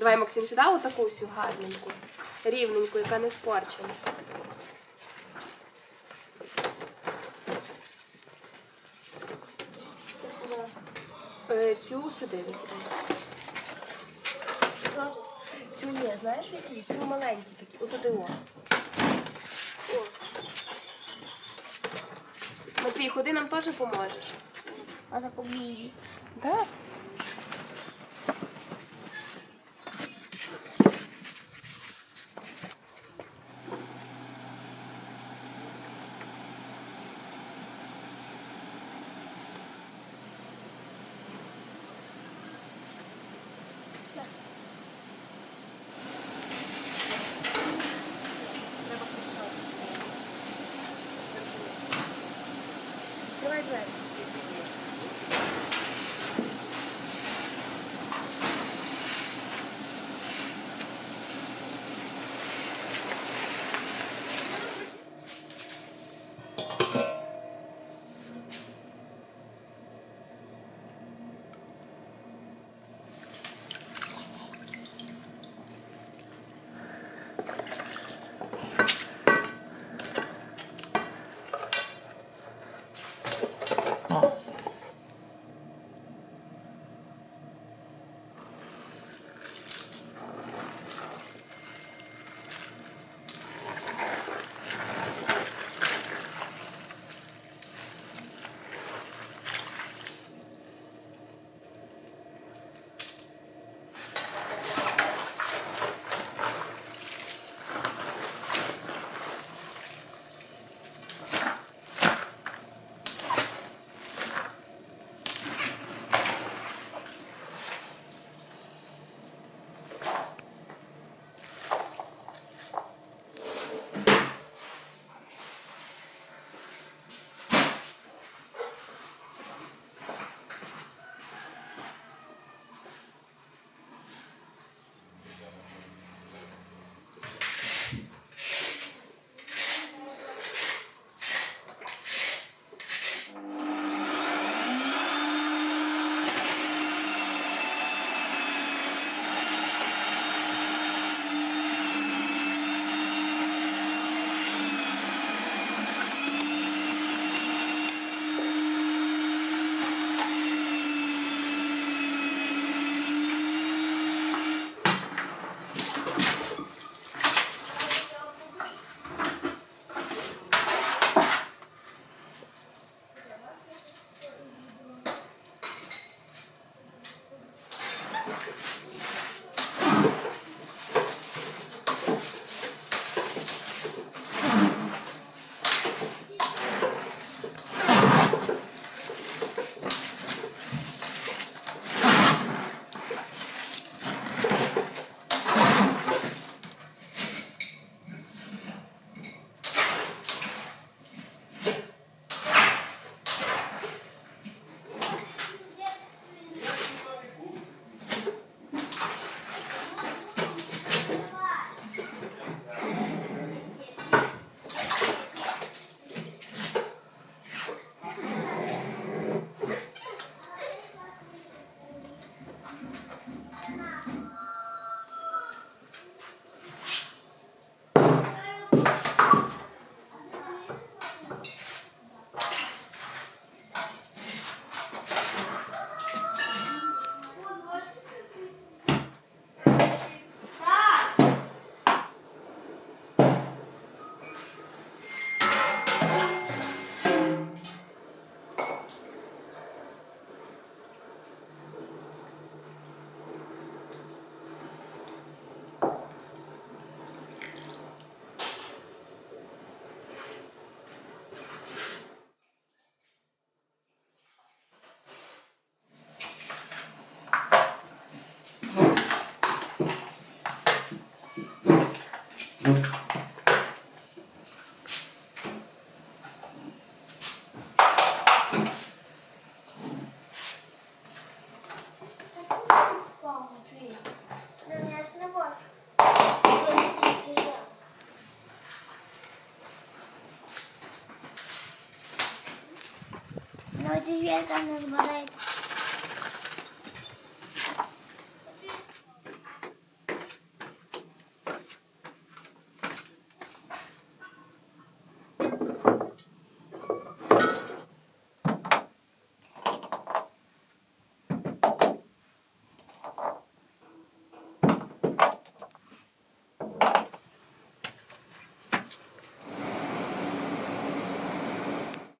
Давай, Максим, сюди отаку всю гарненьку, рівненьку, яка не спорчена. Е, Цю сюди викидай. Цю ні, знаєш які? Цю маленькі такі, отуди о. О. Матвій, ходи нам теж поможеш. А так обійді. Так. Звірка не збирають